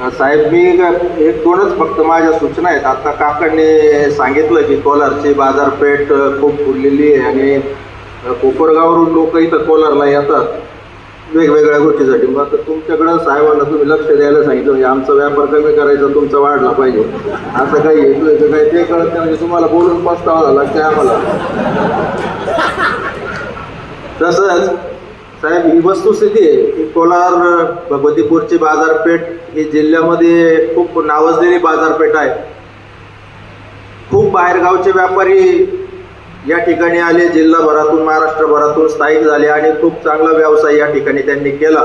साहेब मी एक दोनच फक्त माझ्या सूचना आहेत. आता काकांनी सांगितलं की कोलारची बाजारपेठ खूप फुललेली आहे आणि कोपरगावरून कोपरगाववरून लोक इथं कोलारला येतात वेगवेगळ्या गोष्टीसाठी. मग आता तुमच्याकडं साहेबांना तुम्ही लक्ष द्यायला सांगितलं म्हणजे आमचा व्यापार कमी करायचा तुमचा वाढला पाहिजे. असं काही हेतू तर काही? ते कळत नाही म्हणजे तुम्हाला बोलून पस्तावा झाला की आम्हाला. तसंच साहेब ही वस्तुस्थिती आहे. कोलार बदीपूरची बाजारपेठ ही जिल्ह्यामध्ये खूप नावाजलेली बाजारपेठ आहे. खूप बाहेरगावचे व्यापारी या ठिकाणी आले जिल्हाभरातून महाराष्ट्रभरातून स्थायिक झाले आणि खूप चांगला व्यवसाय या ठिकाणी त्यांनी केला.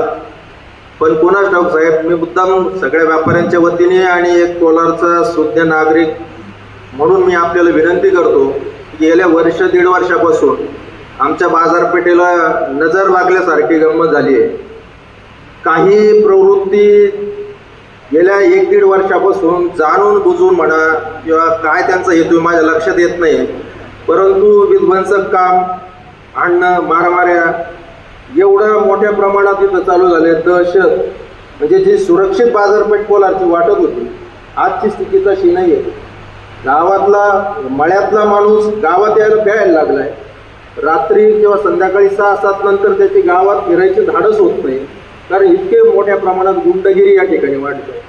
पण कोणाच ठाऊक साहेब मी मुद्दाम सगळ्या व्यापाऱ्यांच्या वतीने आणि एक कोलारचा शुद्ध नागरिक म्हणून मी आपल्याला विनंती करतो की गेल्या वर्ष दीड वर्षापासून आमच्या बाजारपेठेला नजर लागल्यासारखी गंमत झाली आहे. काही प्रवृत्ती गेल्या एक दीड वर्षापासून जाणून बुजून म्हणा किंवा काय त्यांचा हेतू माझ्या लक्षात येत नाही. परंतु विध्वंसक काम आणणं मारामाऱ्या एवढं मोठ्या प्रमाणात इथं चालू झाले. दहशत म्हणजे जी सुरक्षित बाजारपेठ कोलारची वाटत होती आजची स्थिती तशी नाही आहे गावातला मळ्यातला माणूस गावात यायला प्यायला लागलाय. रात्री किंवा संध्याकाळी सहा सात नंतर त्याची गावात फिरायची धाडस होत नाही. कारण इतके मोठ्या प्रमाणात गुंडगिरी या ठिकाणी वाढते.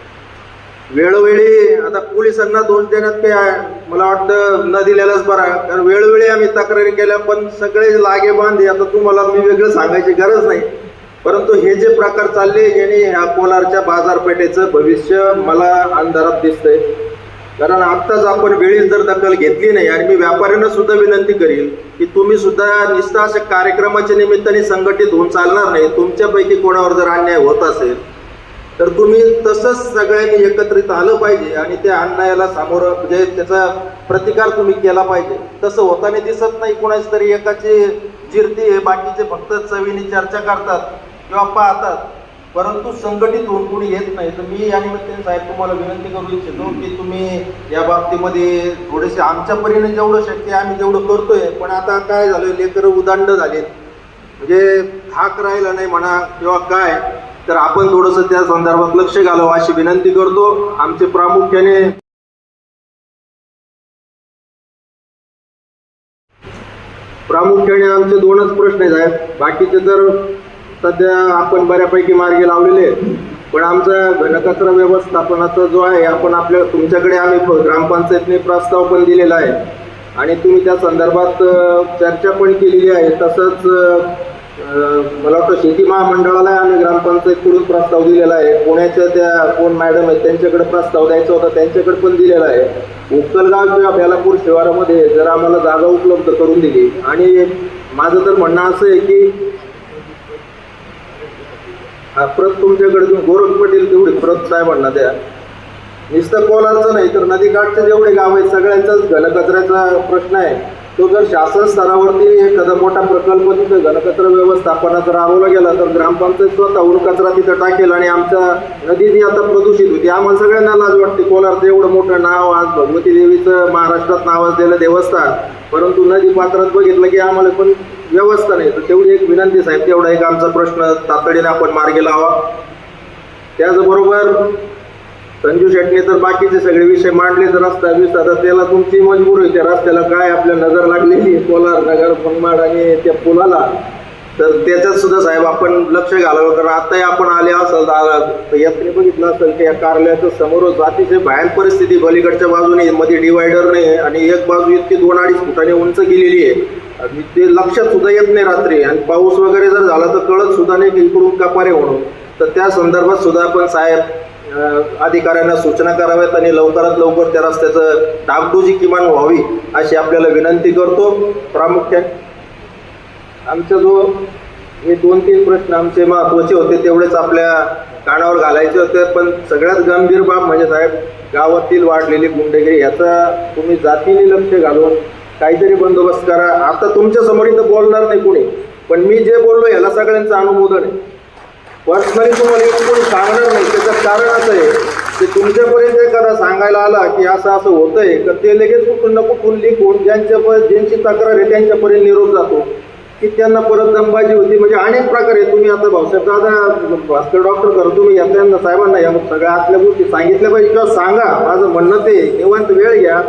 वेळोवेळी आता पोलिसांना दोष देण्यात काही आहे, मला वाटतं न दिलेलाच बरा कारण वेळोवेळी आम्ही तक्रारी केल्या पण सगळे लागे बांधे आता तुम्हाला मी वेगळं सांगायची गरज नाही. परंतु हे जे प्रकार चालले याने ह्या कोलारच्या बाजारपेठेचं भविष्य मला अंधारात दिसतंय. कारण आत्ताच आपण वेळीच जर दखल घेतली नाही आणि मी व्यापाऱ्यांना सुद्धा विनंती करील की तुम्ही सुद्धा निस्ता अशा कार्यक्रमाच्या निमित्ताने संघटित होऊन चालणार नाही. तुमच्यापैकी कोणावर जर अन्याय होत असेल तर तुम्ही तसंच सगळ्यांनी एकत्रित आलं पाहिजे आणि त्या अन्यायाला सामोरं म्हणजे त्याचा प्रतिकार तुम्ही केला पाहिजे. तसं होताना दिसत नाही कोणाच तरी एकाची जिरती हे बाकीचे फक्त चवीने चर्चा करतात किंवा पाहतात. परंतु संघटित होऊन कोणी येत नाही तर मी या निमित्ताने साहेब तुम्हाला विनंती करू इच्छितो की तुम्ही या बाबतीमध्ये थोडेसे आमच्या परीने जेवढं शक्य आहे आम्ही तेवढं करतोय. पण आता काय झालं लेकरं उदांड झालेत. म्हणजे थाक राहिला नाही म्हणा किंवा काय तर आपण थोडंसं त्या संदर्भात लक्ष घालावं अशी विनंती करतो. आमचे प्रामुख्याने प्रामुख्याने आमचे दोनच प्रश्न आहेत. साहेब बाकीचे तर सध्या आपण बऱ्यापैकी मार्गे लावलेले आहेत. पण आमचा घनकचरा व्यवस्थापनाचा जो आहे आपण आपल्या तुमच्याकडे आम्ही ग्रामपंचायतने प्रस्ताव पण दिलेला आहे. आणि तुम्ही त्या संदर्भात चर्चा पण केलेली आहे. तसंच मला वाटतं शेती महामंडळाला आम्ही ग्रामपंचायतकडून प्रस्ताव दिलेला आहे. पुण्याच्या त्या कोण मॅडम आहेत त्यांच्याकडे प्रस्ताव द्यायचा होता त्यांच्याकडे पण दिलेला आहे. उक्कलगाव किंवा बेलापूर शिवारामध्ये जर आम्हाला जागा उपलब्ध करून दिली. आणि माझं तर म्हणणं असं आहे की हा प्रत तुमच्याकडे तुम्ही गोरख पटेल तेवढी प्रत साहेबांना द्या. नुसतं कोलारचं नाही तर नदीकाठचे जेवढे गाव आहेत सगळ्यांचाच घनकचऱ्याचा प्रश्न आहे. तो जर शासन स्तरावरती एखादा मोठा प्रकल्प तिथं घनकचरा व्यवस्थापनाचा राबवला गेला तर ग्रामपंचायत स्वतःहून कचरा तिथं टाकेल आणि आमच्या नदी जी आता प्रदूषित होती आम्हाला सगळ्यांना लाज वाटते. कोलारचं एवढं मोठं नाव आज भगवती देवीचं महाराष्ट्रात नाव असलेलं देवस्थान परंतु नदी पात्रात बघितलं की आम्हाला पण व्यवस्था नाही. तर तेवढी एक विनंती साहेब तेवढा एक आमचा प्रश्न तातडीने आपण मार्गी लावा. त्याचबरोबर संजू शेटने तर बाकीचे सगळे विषय मांडले तर रस्ता बिस्ता तर त्याला तुमची मजबूर आहे त्या रस्त्याला काय आपल्या नजर लागलेली आहे? कोलार नगर मनमाड आणि त्या पुलाला. तर त्याच्यात सुद्धा साहेब आपण लक्ष घालावं कारण आताही आपण आले असाल तर यात्रे बघितलं असेल की या कार्यालयाच्या समोरच अतिशय भयान परिस्थिती पलीकडच्या बाजूने मध्ये डिवायडर नाही आणि एक बाजू इतकी दोन अडीच फुटाने उंच गेलेली आहे. आणि ते लक्षात सुद्धा येत नाही रात्री. आणि पाऊस वगैरे जर झाला तर कळत सुद्धा नाही की इकडून कपारे म्हणून तर त्या संदर्भात सुद्धा आपण साहेब अधिकाऱ्यांना सूचना कराव्यात आणि लवकरात लवकर त्या रस्त्याचं डागडुजी किमान व्हावी अशी आपल्याला विनंती करतो. प्रामुख्याने आमचा जो हे दोन तीन प्रश्न आमचे महत्त्वाचे होते तेवढेच आपल्या कानावर घालायचे होते. पण सगळ्यात गंभीर बाब म्हणजे साहेब गावातील वाढलेली गुंडगिरी याचा तुम्ही जातीने लक्ष घालून काहीतरी बंदोबस्त करा. आता तुमच्यासमोर इथं बोलणार नाही कोणी. पण मी जे बोललो याला सगळ्यांचं अनुमोदन आहे. पर्सनली तुम्हाला येऊन कोणी सांगणार नाही. त्याचं कारण असं आहे की तुमच्यापर्यंत एखादा सांगायला आला की असं असं होतंय तर ते लगेच कुठून ना कुठून लिखून ज्यांच्या ज्यांची तक्रार आहे त्यांच्यापर्यंत निरोप जातो. की त्यांना परत दमबाजी होती. म्हणजे अनेक प्रकारे तुम्ही आता भाऊसाहेब दादा भास्कर डॉक्टर करा तुम्ही यांना त्यांना साहेबांना या सगळ्या आतल्या गोष्टी सांगितल्या पाहिजे किंवा सांगा. माझं म्हणणं ते निवांत वेळ घ्या.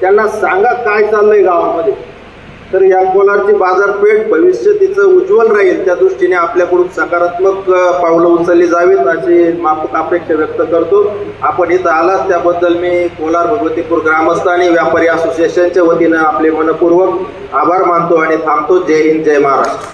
त्यांना सांगा काय चाललंय गावामध्ये. तर या कोलारची बाजारपेठ भविष्य तिचं उज्ज्वल राहील त्या दृष्टीने आपल्याकडून सकारात्मक पावलं उचलली जावीत अशी माफक अपेक्षा व्यक्त करतो. आपण इथं आलात त्याबद्दल मी कोलार भगवतीपूर ग्रामस्थ आणि व्यापारी असोसिएशनच्या वतीनं आपले मनपूर्वक आभार मानतो आणि थांबतो. जय हिंद जय महाराष्ट्र.